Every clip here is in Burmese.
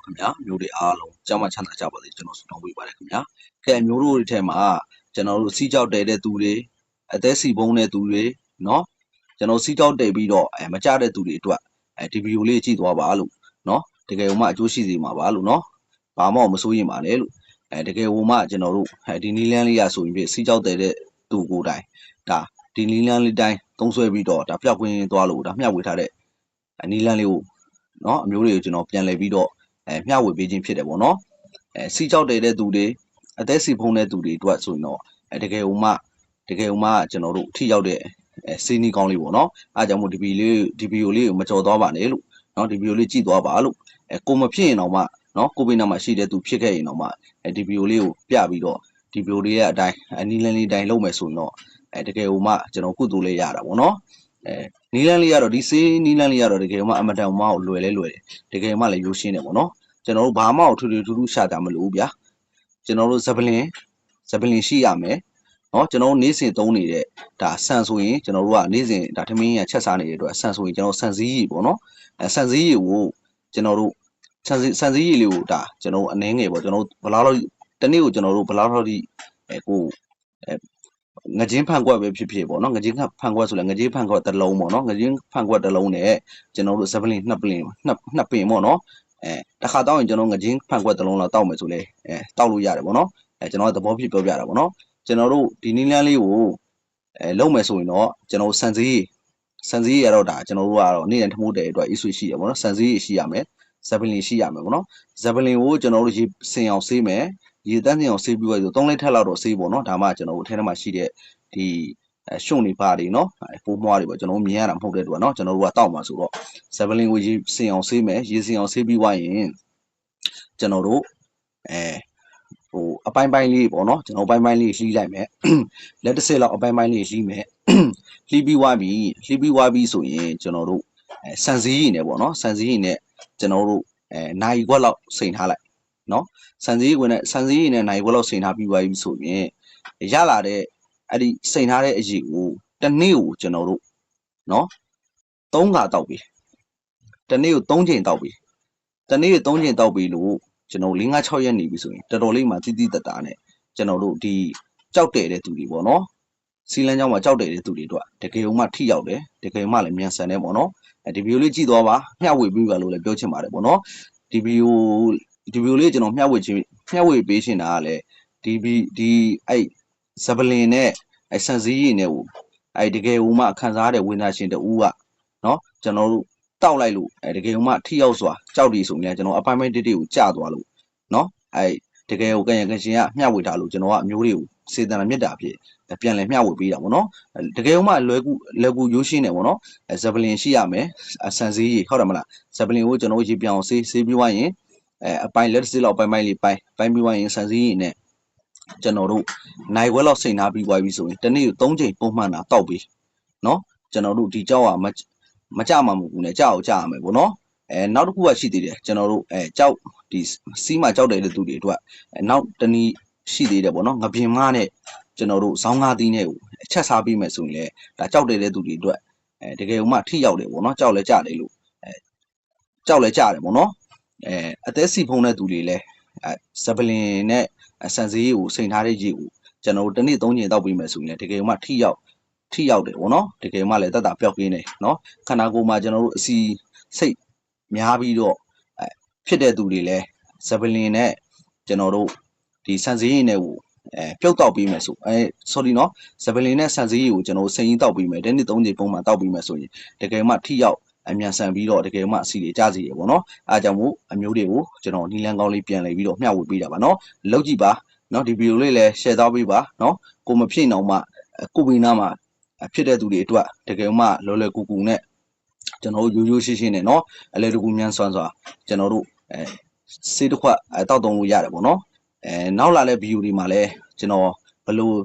ပါခင်ဗျာမျိုးတွေအားလုံးကြောင်းမှချမ်းသာကြပါစေကျွန်တော်ဆုတောင်းပေးပါတယ်ခင်ဗျာကဲမျိုးတို့တွေထဲမှာကျွန်တော်တို့စီးကြောက်တဲတဲ့သူတွေအသက်စီပုံးတဲ့သူတွေเนาะကျွန်တော်စီးကြောက်တဲပြီးတော့အဲမကြတဲ့သူတွေအတွက်အဲဒီဗီဒီယိုလေးကြည့်သွားပါလို့เนาะတကယ်ဟိုမှအကျိုးရှိစေမှာပါလို့เนาะဘာမှမစိုးရင်ပါနဲ့လို့အဲတကယ်ဟိုမှကျွန်တော်တို့အဲဒီနီလန်းလေးရဆိုရင်ပြစီးကြောက်တဲတဲ့သူကိုယ်တိုင်ဒါဒီနီလန်းလေးတိုင်းသုံးဆွဲပြီးတော့ဒါပျောက်ကွင်းသွားလို့ဒါမျှဝေထားတဲ့နီလန်းလေးကိုเนาะအမျိုးတွေကိုကျွန်တော်ပြန်လည်ပြီးတော့ အဲမျှဝေပေးခြင်းဖြစ်တယ်ပေါ့နော်အဲစီကြောက်တဲ့တဲ့သူတွေအသက်စီဖုံးတဲ့သူတွေအတွက်ဆိုရင်တော့အဲတကယ်ဟိုမှတကယ်ဟိုမှကျွန်တော်တို့ထိရောက်တဲ့အဲစီနီကောင်းလေးပေါ့နော်အားကြောင့်မို့ဒီဗီလေးဒီဗီယိုလေးကိုမကြော်သွားပါနဲ့လို့နော်ဒီဗီယိုလေးကြည့်သွားပါလို့အဲကိုမဖြစ်ရင်တော့မှနော်ကိုဗစ်နာမှာရှိတဲ့သူဖြစ်ခဲ့ရင်တော့မှအဲဒီဗီယိုလေးကိုပြပြီးတော့ဒီဗီယိုလေးရဲ့အတိုင်းအနီးလန်းလေးတိုင်းလုပ်မယ်ဆိုရင်တော့အဲတကယ်ဟိုမှကျွန်တော်ကုသိုလ်လေးရတာပေါ့နော် အဲနီလန်းလေးကတော့ဒီစေးနီလန်းလေးကတော့တကယ်မှအမတန်မောင်းလွယ်လဲလွယ်တယ်တကယ်မှလည်းရိုးရှင်းတယ်ပေါ့နော်ကျွန်တော်တို့ဘာမှထူထူထူထူရှာကြမလို့ဗျာကျွန်တော်တို့ဇပလင်ဇပလင်ရှိရမယ်နော်ကျွန်တော်တို့နေ့စဉ်သုံးနေတဲ့ဒါဆန်ဆိုရင်ကျွန်တော်တို့ကနေ့စဉ်ဒါထမင်းရချက်စားနေတဲ့အတွက်ဆန်ဆိုရင်ကျွန်တော်ဆန်စည်းရီပေါ့နော်အဲဆန်စည်းရီကိုကျွန်တော်တို့ဆန်စည်းဆန်စည်းရီလေးကိုဒါကျွန်တော်အနှင်းငယ်ပေါ့ကျွန်တော်ဘလောက်လောက်တနေ့ကိုကျွန်တော်တို့ဘလောက်လောက်ဒီအဲကို ငကြင်းဖန်ကွက်ပဲဖြစ်ဖြစ်ပေါ့နော်ငကြင်းဖန်ကွက်ဆိုလဲငကြင်းဖန်ကွက်တစ်လုံးပေါ့နော်ငကြင်းဖန်ကွက်တစ်လုံးနဲ့ကျွန်တော်တို့ဇပလင်နှစ်ပလင်နှစ်နှစ်ပင်ပေါ့နော်အဲတစ်ခါတောက်ရင်ကျွန်တော်ငကြင်းဖန်ကွက်တစ်လုံးလောက်တောက်မယ်ဆိုလဲအဲတောက်လို့ရတယ်ပေါ့နော်အဲကျွန်တော်သဘောဖြစ်ပြောပြတာပေါ့နော်ကျွန်တော်တို့ဒီနည်းလမ်းလေးကိုအဲလုံးမယ်ဆိုရင်တော့ကျွန်တော်စံစည်းစံစည်းရတော့ဒါကျွန်တော်တို့ကတော့နေ့တိုင်းထမိုးတဲ့အတွက်အဆွေရှိရပေါ့နော်စံစည်းရှိရမယ်ဇပလင်ရှိရမယ်ပေါ့နော်ဇပလင်ကိုကျွန်တော်တို့ရေစင်အောင်ဆေးမယ် ရေတန်းစင်အောင်ဆေးပြီးတော့3လိထက်လောက်တော့ဆေးပေါ့နော်ဒါမှကျွန်တော်တို့အထဲထဲမှာရှိတဲ့ဒီအဲရှုံနေပါတွေနော်ပိုးမွားတွေပေါ့ကျွန်တော်မြင်ရတာမဟုတ်တဲ့အတွက်နော်ကျွန်တော်တို့ကတောက်မှာဆိုတော့ဇပလင်ကိုရေစင်အောင်ဆေးမယ်ရေစင်အောင်ဆေးပြီးွားရင်ကျွန်တော်တို့အဲဟိုအပိုင်းပိုင်းလေးပေါ့နော်ကျွန်တော်ပိုင်းပိုင်းလေးလှီးလိုက်မယ်လက်တစ်စက်လောက်အပိုင်းပိုင်းလေးလှီးမယ်လှီးပြီးွားပြီလှီးပြီးွားပြီဆိုရင်ကျွန်တော်တို့အဲဆန်စည်းရည်နဲ့ပေါ့နော်ဆန်စည်းရည်နဲ့ကျွန်တော်တို့အဲနိုင်ခွက်လောက်စိန်ထားလိုက် နော်ဆန်စည်းရည်နဲ့ဆန်စည်းရည်နဲ့နိုင်ခွက်လောက်စိန်ထားပြီးွားပြီဆိုရင်ရလာတဲ့အဲ့ဒီစိန်ထားတဲ့အရည်ကိုတစ်နေ့ကိုကျွန်တော်တို့နော်၃ခါတောက်ပြီတစ်နေ့ကို၃ချိန်တောက်ပြီတစ်နေ့ကို၃ချိန်တောက်ပြီလို့ကျွန်တော်၄၅6ရက်နေပြီဆိုရင်တော်တော်လေးမှတိတိတတ်တာနဲ့ကျွန်တော်တို့ဒီကြောက်တယ်တဲ့သူတွေပေါ့နော်စီလန်းကြောင်းမှာကြောက်တယ်တဲ့သူတွေအတွက်တကယ်မှထိရောက်တယ်တကယ်မှလည်းမြန်ဆန်တယ်ပေါ့နော်အဲဒီဗီဒီယိုလေးကြည့်သွားပါမျှဝေပြီးပါလို့လည်းပြောချင်ပါတယ်ပေါ့နော်ဒီဗီဒီယို ဒီဗီဒီယိုလေးကျွန်တော်မျှဝေခြင်းမျှဝေပေးရှင်တာကလည်းဒီဒီဒီအဲ့ဇပလင်နဲ့အဲ့ဆန်စည်းရည်နဲ့ဟိုအဲ့တကယ်ဟိုမှခံစားတဲ့ဝိညာဉ်ရှင်တူကနော်ကျွန်တော်တို့တောက်လိုက်လို့အဲတကယ်မှထိရောက်စွာကြောက်ဒီဆိုရင်ကျွန်တော်အပိုင်းပိုင်းတိတိကိုကြာသွားလို့နော်အဲတကယ်ကိုကံရကရှင်ကမျှဝေထားလို့ကျွန်တော်ကအမျိုးတွေကိုစေတနာမြတ်တာဖြစ်ပြန်လဲမျှဝေပေးတာပေါ့နော်တကယ်မှလွယ်ကူလွယ်ကူရိုးရှင်းတယ်ပေါ့နော်ဇပလင်ရှိရမယ်ဆန်စည်းကြီးဟုတ်တယ်မလားဇပလင်ကိုကျွန်တော်ရေပြောင်းဆေးဆေးပြီးွားရင် အဲအပိုင်းလက်စစ်လောက်ပိုင်းပိုင်းလေးပိုင်းပိုင်းပြီးွားရင်ဆန်စည်းကြီးနဲ့ကျွန်တော်တို့နိုင်ဝက်လောက်စိန်ထားပြီးွားပြီဆိုရင်တနေ့ကို3ချိန်ပုံမှန်တာတောက်ပြီးနော်ကျွန်တော်တို့ဒီကြောက်ကမကြမှာမဟုတ်ဘူးねကြောက်အောင်ကြရမယ်ပေါ့နော်အဲနောက်တစ်ခုကရှိသေးတယ်ကျွန်တော်တို့အဲကြောက်ဒီစီးမှာကြောက်တဲ့သူတွေအတွက်အဲနောက်တနည်းရှိသေးတယ်ပေါ့နော်ငပြင်းမနဲ့ကျွန်တော်တို့ဇောင်းကားသီးနဲ့ကိုအချက်စားပြီးမယ်ဆိုရင်လည်းဒါကြောက်တဲ့သူတွေအတွက်အဲတကယ်ဥမှထိရောက်တယ်ပေါ့နော်ကြောက်လဲကြတယ်လို့အဲကြောက်လဲကြတယ်ပေါ့နော် အဲအသက်စီဖုံးတဲ့သူတွေလည်းအဲဇပလင်နဲ့ဆန်စည်းကိုစိန်ထားတဲ့ရေကိုကျွန်တော်တို့တစ်နေ့သုံးချိန်တောက်ပြီးမယ်ဆိုရင်လည်းတကယ်ဥမှထိရောက်ထိရောက်တယ်ပေါ့နော်တကယ်မှလည်းတတ်တာပျောက်ကင်းတယ်နော်ခန္ဓာကိုယ်မှာကျွန်တော်တို့အစီစိတ်များပြီးတော့အဲဖြစ်တဲ့သူတွေလည်းဇပလင်နဲ့ကျွန်တော်တို့ဒီဆန်စည်းရည်နဲ့ကိုအဲပြုတ်တောက်ပြီးမယ်ဆိုအဲ sorry နော်ဇပလင်နဲ့ဆန်စည်းရည်ကိုကျွန်တော်တို့စိန်ကြီးတောက်ပြီးမယ်တနေ့၃ချိန်ပုံမှန်တောက်ပြီးမယ်ဆိုရင်တကယ်မှထိရောက် အမြန်ဆန်ပြီးတော့တကယ်မှအစီတွေကြစီရပေါ့နော်အဲအကြောင်းမို့အမျိုးတွေကိုကျွန်တော်နီလန်းကောင်းလေးပြန်လည်ပြီးတော့မျှဝေပေးတာပါနော်လောက်ကြည့်ပါနော်ဒီဗီဒီယိုလေးလည်း share သွားပေးပါနော်ကိုမဖြစ်အောင်မှကိုဝိနာမှာဖြစ်တဲ့သူတွေအတွက်တကယ်မှလောလောကူကူနဲ့ကျွန်တော်တို့ရိုးရိုးရှင်းရှင်းနဲ့နော်အလဲတကူမြန်ဆွမ်းစွာကျွန်တော်တို့အဲစေးတစ်ခွက်တောက်တုံးလို့ရတယ်ပေါ့နော်အဲနောက်လာတဲ့ဗီဒီယိုတွေမှာလည်းကျွန်တော်ဘလို့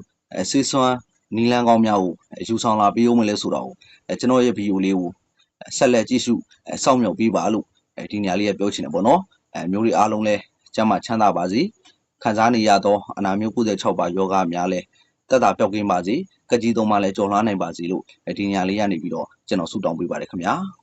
စေးဆွမ်းနီလန်းကောင်းများကိုယူဆောင်လာပေးဦးမလဲဆိုတော့ကျွန်တော်ရဲ့ဗီဒီယိုလေးကို ဆက်လက်ကြည့်ရှုအဲစောင့်မျှော်ပေးပါလို့အဲဒီနေရာလေးကပြောချင်တယ်ပေါ့နော်အဲမျိုးတွေအားလုံးလဲကျမ်းမာချမ်းသာပါစေခံစားနေရသောအနာမျိုး96ပါယောဂများလဲတက်တာပျောက်ကင်းပါစေကကြီးသုံးပါလဲကြော်လွှားနိုင်ပါစေလို့ဒီညာလေးကနေပြီးတော့ကျွန်တော်ဆုတောင်းပေးပါတယ်ခင်ဗျာ။